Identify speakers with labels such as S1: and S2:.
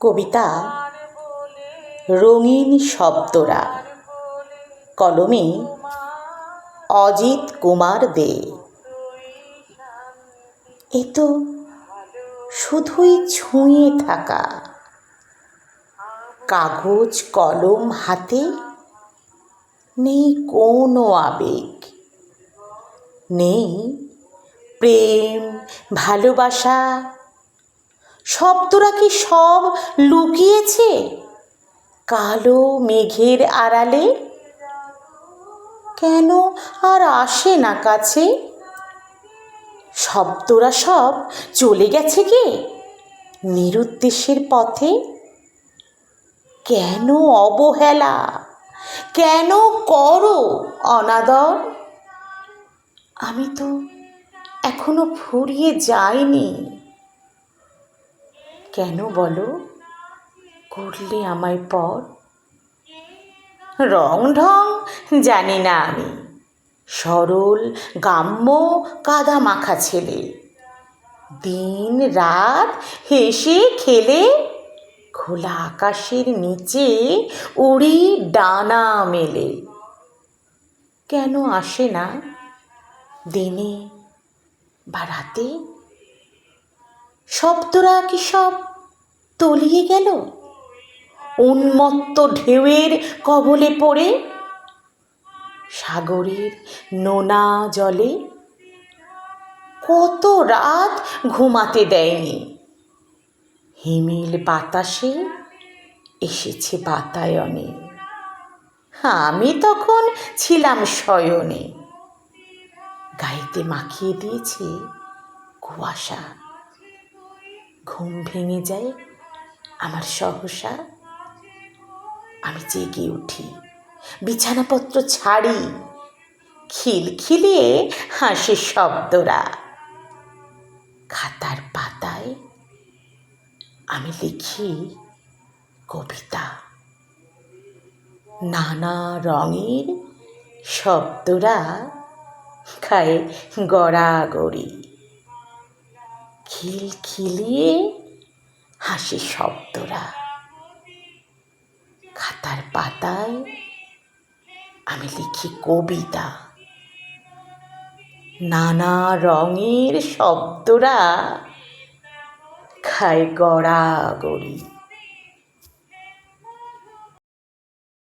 S1: কবিতা রঙিন শব্দরা। কলমে অজিত কুমার দে। এ তো শুধুই ছুঁয়ে থাকা। কাগজ, কলম হাতে নেই কোনো আবেগ। নেই প্রেম, ভালোবাসা শব্দরা কি সব লুকিয়েছে? কালো মেঘের আড়ালে? কেন আর আসে না কাছে? শব্দরা সব চলে গেছে কে? নিরুদ্দেশের পথে? কেন অবহেলা? কেন করো অনাদর? আমি তো এখনও ফুরিয়ে যাইনি। কেন বলো? করলে আমায় পর। রং ঢং জানি না আমি। সরল, গাম্য কাদা মাখা ছেলে। দিন রাত হেসে খেলে খোলা আকাশের নিচে উড়ি ডানা মেলে। কেন আসে না দিনে বা রাতে? শব্দরা কি সব তলিয়ে গেল। উন্মত্ত ঢেউয়ের কবলে পড়ে সাগরের নোনা জলে। কত রাত ঘুমাতে দেয়নি। হিমেল বাতাসে এসেছে বাতায়নে। আমি তখন ছিলাম শয়নে। গাইতে মাখিয়ে দিয়েছে কুয়াশা। ঘুম ভেঙে যায়, আমার সহসা আমি জেগে উঠি। বিছানাপত্র ছাড়ি খিলখিলিয়ে হাসি শব্দরা। খাতার পাতায় আমি লিখি কবিতা। নানা রঙের শব্দরা খায় গড়াগড়ি। খিলখিলিয়ে হাসি শব্দরা। খাতার পাতায় আমি লিখি কবিতা। নানা রঙের শব্দরা খায় গড়াগড়ি।